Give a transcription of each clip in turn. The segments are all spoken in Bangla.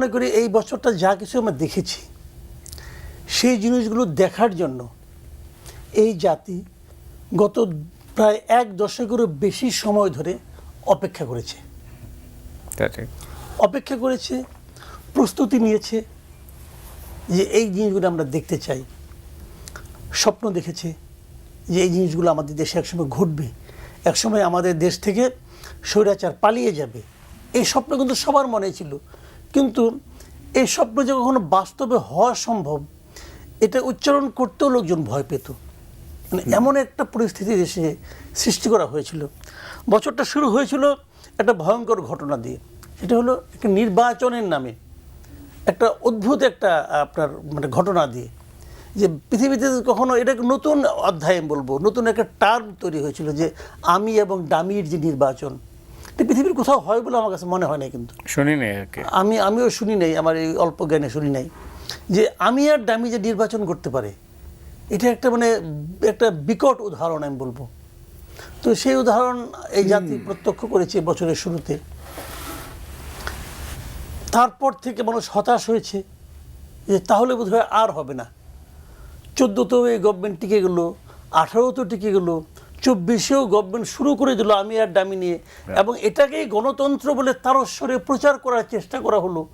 মনে করি এই বছরটা যা কিছু আমরা দেখেছি সেই জিনিসগুলো দেখার জন্য এই জাতি গত প্রায় এক দশকেরও বেশি সময় ধরে অপেক্ষা করেছে। অপেক্ষা করেছে প্রস্তুতি নিয়েছে যে এই জিনিসগুলো আমরা দেখতে চাই। স্বপ্ন দেখেছে যে এই জিনিসগুলো আমাদের দেশে একসময় ঘটবে একসময় আমাদের দেশ থেকে স্বৈরাচার পালিয়ে যাবে। এই স্বপ্ন কিন্তু সবার মনে ছিল। কিন্তু এই স্বপ্ন যে কখনো বাস্তবে হওয়া সম্ভব এটা উচ্চারণ করতেও লোকজন ভয় পেত। মানে এমন একটা পরিস্থিতি দেশে সৃষ্টি করা হয়েছিল। বছরটা শুরু হয়েছিল একটা ভয়ঙ্কর ঘটনা দিয়ে। সেটা হলো একটা নির্বাচনের নামে একটা অদ্ভুত একটা আপনার মানে ঘটনা দিয়ে যে পৃথিবীতে কখনো এটা নতুন অধ্যায় আমি বলব নতুন একটা টার্ম তৈরি হয়েছিল যে আমি এবং ডামির যে নির্বাচন এটা পৃথিবীর কোথাও হয় বলে আমার কাছে মনে হয় না কিন্তু। শুনি নাই আমি আমিও শুনি নাই আমার এই অল্প জ্ঞানে শুনি নাই। যে আমি আর ডামি যে নির্বাচন করতে পারে এটা একটা মানে একটা বিকট উদাহরণ আমি বলব। তো সেই উদাহরণ এই জাতি প্রত্যক্ষ করেছে বছরের শুরুতে। তারপর থেকে মানুষ হতাশ হয়েছে যে তাহলে বোধহয় আর হবে না। চোদ্দোতেও এই গভর্নমেন্ট টিকে গেলো আঠারোতেও টিকে গেলো চব্বিশেও গভর্নমেন্ট শুরু করে দিল আমি আর ডামি নিয়ে। এবং এটাকেই গণতন্ত্র বলে তারস্বরে প্রচার করার চেষ্টা করা হলো।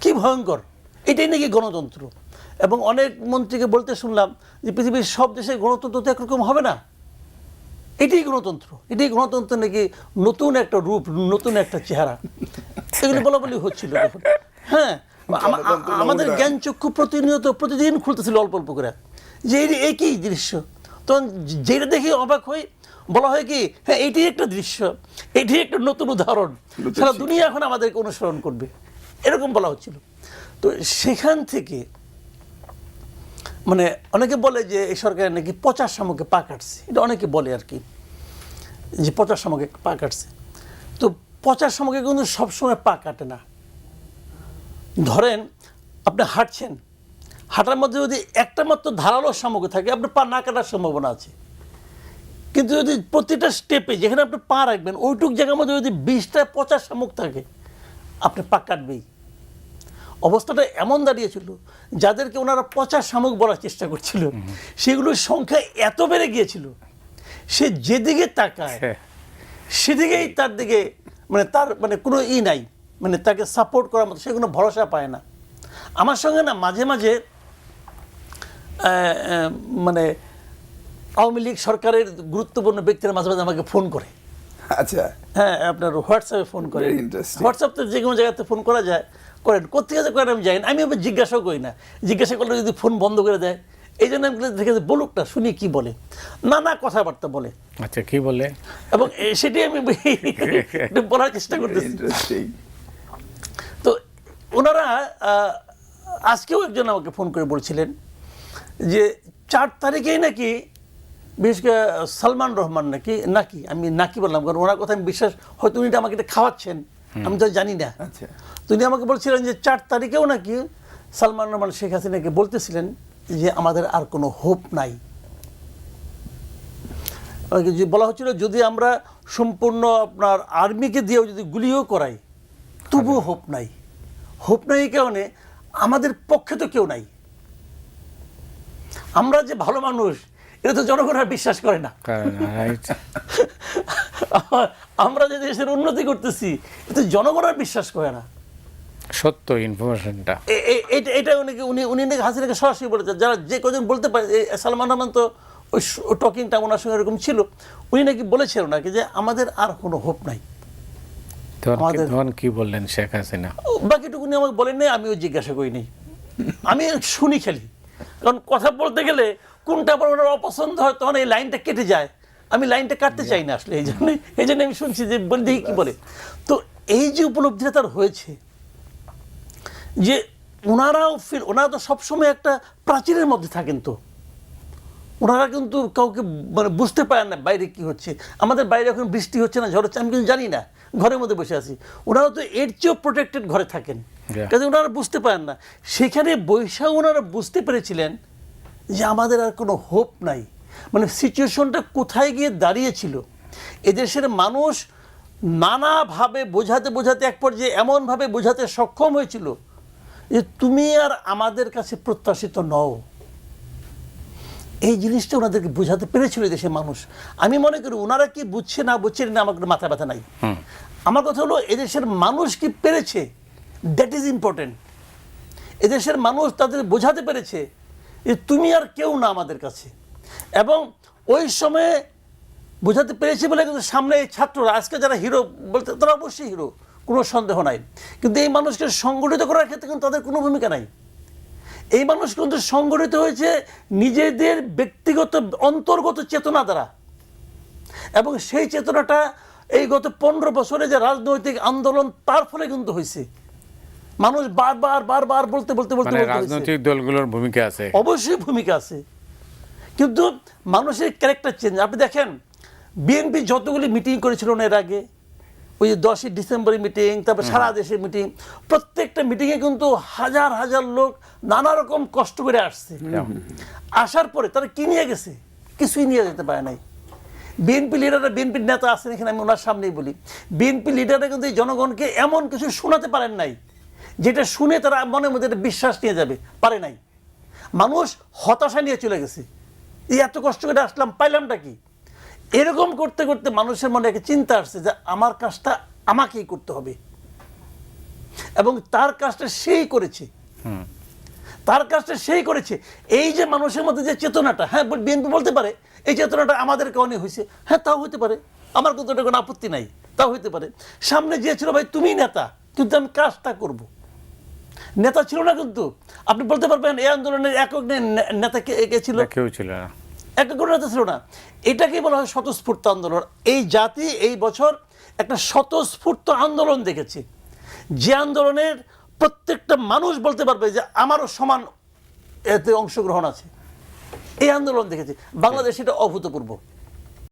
কি ভয়ঙ্কর। এটাই নাকি গণতন্ত্র। এবং অনেক মন্ত্রীকে বলতে শুনলাম যে পৃথিবীর সব দেশে গণতন্ত্র তো একরকম হবে না। এটাই গণতন্ত্র। এটাই গণতন্ত্র নাকি নতুন একটা রূপ নতুন একটা চেহারা। এগুলো বলা বলি হচ্ছিল তখন। হ্যাঁ আমাদের জ্ঞান চক্ষু প্রতিনিয়ত প্রতিদিন খুলতেছিল অল্প অল্প করে। যে এই একই দৃশ্য। তখন যেটা দেখে অবাক হই বলা হয় কি হ্যাঁ এটি একটা দৃশ্য এটি একটা নতুন উদাহরণ। সারা দুনিয়া এখন আমাদেরকে অনুসরণ করবে। এরকম বলা হচ্ছিল। তো সেখান থেকে মানে অনেকে বলে যে এই সরকার নাকি পচার শামুকে পা কাটছে। এটা অনেকে বলে আর কি যে পচার শামুকে পা কাটছে। তো পচার শামুকে কিন্তু সবসময় পা কাটে না। ধরেন আপনি হাঁটছেন হাঁটার মধ্যে যদি একটা মাত্র ধারালো শামুক থাকে আপনার পা না কাটার সম্ভাবনা আছে। কিন্তু যদি প্রতিটা স্টেপে যেখানে আপনি পা রাখবেন ওইটুক জায়গার মধ্যে যদি বিশটা পচা শামুক থাকে আপনি পা কাটবেই। অবস্থাটা এমন দাঁড়িয়েছিল যাদেরকে ওনারা পচা শামুক বলার চেষ্টা করছিল সেগুলোর সংখ্যা এত বেড়ে গিয়েছিল সে যেদিকে তাকায় হ্যাঁ। সেদিকেই তার দিকে মানে তার মানে কোনো ই নাই মানে তাকে সাপোর্ট করার মতো সে কোনো ভরসা পায় না। আমার সঙ্গে না মাঝে মাঝে মানে আওয়ামী লীগ সরকারের গুরুত্বপূর্ণ ব্যক্তিরা মাঝে মাঝে আমাকে ফোন করে। আচ্ছা। হ্যাঁ আপনার হোয়াটসঅ্যাপে ফোন করে। হোয়াটসঅ্যাপ তো যে কোনো জায়গাতে ফোন করা যায়। করেন কোথেকে যে করেন আমি জানি না। আমি আবার জিজ্ঞাসাও করি না। জিজ্ঞাসা করলে যদি ফোন বন্ধ করে দেয় এই জন্য আমি দেখে বলুক না শুনি কি বলে। নানা কথাবার্তা বলে। আচ্ছা কি বলে? এবং এ, সেটাই আমি একটু বলার চেষ্টা করতেছি। তো ওনারা আজকেও একজন আমাকে ফোন করে বলছিলেন। যে চার তারিখেই নাকি বিশেষ করে সালমান রহমান নাকি নাকি আমি নাকি বললাম কারণ ওনার কথা আমি বিশ্বাস হয়তো উনি এটা আমাকে এটা খাওয়াচ্ছেন আমি তো জানি না। আচ্ছা। তো উনি আমাকে বলছিলেন যে চার তারিখেও নাকি সালমান রহমান শেখ হাসিনাকে বলতেছিলেন যে আমাদের আর কোনো হোপ নাই। যে বলা হচ্ছিল যদি আমরা সম্পূর্ণ আপনার আর্মিকে দিয়েও যদি গুলিও করাই তবুও হোপ নাই। হোপ নাই এই কারণে আমাদের পক্ষে তো কেউ নাই। আমরা যে ভালো মানুষ এটা তো জনগণ আর বিশ্বাস করে না। আমরা যে দেশের উন্নতি করতেছি এটা জনগণ আর বিশ্বাস করে না। সত্য ইনফরমেশনটা এটা- এটা উনি উনি উনি নাকি হাসিনাকে সরাসরি বলেছেন যারা যে কজন বলতে পারে সালমান রহমান তো ওই টকিংটা ওনার সঙ্গে এরকম ছিল উনি নাকি বলেছিলেন নাকি যে আমাদের আর কোনো হোপ নাই। তখন কি- বললেন শেখ হাসিনা? বাকিটুকু উনি আমাকে বলেন নাই আমিও জিজ্ঞাসা করি নাই আমি শুনি খালি। কারণ কথা বলতে গেলে কোনটা আবার ওনার অপছন্দ হয় তখন এই লাইনটা কেটে যায়। আমি লাইনটা কাটতে চাই না আসলে, এই জন্য এই জন্য আমি শুনছি যে বলে কি বলে। তো এই যে উপলব্ধিটা তার হয়েছে, যে ওনারাও ফিল ওনারা তো সবসময় একটা প্রাচীরের মধ্যে থাকেন তো। ওনারা কিন্তু কাউকে মানে বুঝতে পারেন না বাইরে কি হচ্ছে। আমাদের বাইরে এখন বৃষ্টি হচ্ছে না, ঝড় হচ্ছে, আমি কিন্তু জানি না, ঘরের মধ্যে বসে আছি। ওনারা তো এর চেয়েও প্রোটেক্টেড ঘরে থাকেন. কাজে ওনারা বুঝতে পারেন না। সেখানে বৈশাখ ওনারা বুঝতে পেরেছিলেন যে আমাদের আর কোনো হোপ নাই। মানে সিচুয়েশনটা কোথায় গিয়ে দাঁড়িয়েছিল? এদেশের মানুষ নানাভাবে বোঝাতে বোঝাতে এক পর্যায়ে এমনভাবে বোঝাতে সক্ষম হয়েছিল যে তুমি আর আমাদের কাছে প্রত্যাশিত নও। এই জিনিসটা ওনাদেরকে বোঝাতে পেরেছিল দেশের মানুষ। আমি মনে করি ওনারা কি বুঝছে না বুঝছে না আমার কোনো মাথা ব্যথা নাই। আমার কথা হলো এদেশের মানুষ কি পেরেছে? দ্যাট ইজ ইম্পর্টেন্ট এদেশের মানুষ তাদের বোঝাতে পেরেছে যে তুমি আর কেউ না আমাদের কাছে। এবং ওই সময়ে বোঝাতে পেরেছে বলে কিন্তু সামনে এই ছাত্ররা, আজকে যারা হিরো বলতে তারা অবশ্যই হিরো কোনো সন্দেহ নাই। কিন্তু এই মানুষকে সংগঠিত করার ক্ষেত্রে কিন্তু তাদের কোনো ভূমিকা নাই। এই মানুষ কিন্তু সংগঠিত হয়েছে নিজেদের ব্যক্তিগত, অন্তর্গত চেতনা দ্বারা। এবং সেই চেতনাটা এই গত পনেরো বছরে যে রাজনৈতিক আন্দোলন, তার ফলে কিন্তু হয়েছে। মানুষ বারবার বারবার বলতে বলতে বলতে মানে বলতে রাজনৈতিক দলগুলোর ভূমিকা আছে। অবশ্যই ভূমিকা আছে। কিন্তু মানুষের ক্যারেক্টার চেঞ্জ আপনি দেখেন বিএনপি যতগুলি মিটিং করেছিল না এর আগে ওই যে দশই ডিসেম্বরের মিটিং তারপর সারা দেশের মিটিং প্রত্যেকটা মিটিংয়ে কিন্তু হাজার হাজার লোক নানা রকম কষ্ট করে আসছে। আসার পরে তারা কি নিয়ে গেছে? কিছুই নিয়ে যেতে পারে নাই। বিএনপি লিডাররা বিএনপির নেতা আছেন এখানে আমি ওনার সামনেই বলি। বিএনপি লিডাররা কিন্তু এই জনগণকে এমন কিছু শোনাতে পারেন নাই। যেটা শুনে তারা মনের মধ্যে একটা বিশ্বাস নিয়ে যাবে পারে নাই। মানুষ হতাশা নিয়ে চলে গেছে। এই এত কষ্ট করে আসলাম পাইলামটা কি? এরকম করতে করতে মানুষের মনে একটা চিন্তা আসছে যে আমার কাজটা আমাকেই করতে হবে। এবং তার কাজটা সেই করেছে। তার কাজটা সেই করেছে। এই যে মানুষের মধ্যে যে চেতনাটা হ্যাঁ বিএনপি বলতে পারে এই চেতনাটা আমাদের কারণে হয়েছে। হ্যাঁ তাও হতে পারে। আমার কিন্তু কোনো আপত্তি নাই তাও হতে পারে। সামনে যে ছিল ভাই তুমি নেতা কিন্তু আমি কাজটা করব। নেতা ছিল না কিন্তু। আপনি বলতে পারবেন এই আন্দোলনের একক নেতা কে কে ছিল? কেউ ছিল না। একটা কোনো নেতা ছিল না। এটাকে বলা হয় স্বতঃস্ফূর্ত আন্দোলন। এই জাতি এই বছর একটা স্বতঃস্ফূর্ত আন্দোলন দেখেছে। যে আন্দোলনের প্রত্যেকটা মানুষ বলতে পারবে যে আমারও সমান এতে অংশগ্রহণ আছে। এই আন্দোলন দেখেছি। বাংলাদেশ এটা অভূতপূর্ব।